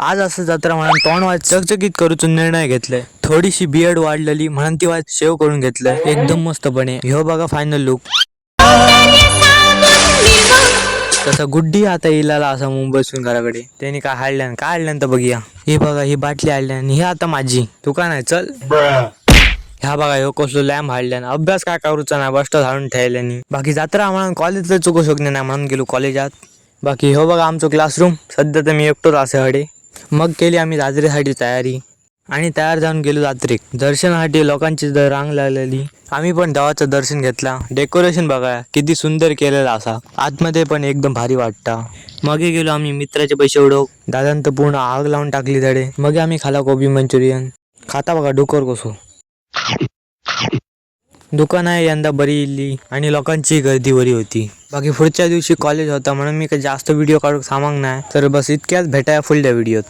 आज असं जत्रा म्हणून तोंड वाज चकचकीत करूचो निर्णय घेतलाय. थोडीशी बियर्ड वाढलेली म्हणून ती वाज शेव करून घेतलाय. एकदम मस्तपणे. ह्यो बघा फायनल लुक तसा गुड्डी आता इलाला असा मुंबईसून घराकडे त्यांनी काय हाडल्यान काय हाडल्यान तर बघूया. ही बघा ही बाटली हाडल्यान ही आता माझी. तू का नाही चल. ह्या बघा ह्यो कसलो लॅम्प हाडल्यान अभ्यास काय करूचा नाही बस्ट हाडून ठेवल्यानी बाकी जात्रा आम्हाला कॉलेजला चुकू शकले नाही म्हणून गेलो कॉलेजात बाकी हो बघा आमचं क्लासरूम सध्या तर मी एकटोच असे हडे. मग केली आम्ही जात्रेसाठी तयारी. आणि तयार जाऊन गेलो जात्रेक दर्शनासाठी लोकांची जर रांग लागलेली. आम्ही पण देवाचं दर्शन घेतला. डेकोरेशन बघा किती सुंदर केलेलं असा. आतमध्ये पण एकदम भारी वाटता. मग गेलो आम्ही मित्राचे पैसे उडवूक दादान तर पूर्ण आग लावून टाकली धडे. मग आम्ही खाला कोबी मंचुरियन. खाता बघा डोकर कसो. दुकान आहे यंदा बरी इली आणि लोकांची गर्दी बरी होती. बाकी पुढच्या दिवशी कॉलेज होता म्हणून मी काही जास्त व्हिडिओ काढू सामांग नाही. तर बस इतक्याच भेटाया फुल त्या व्हिडिओत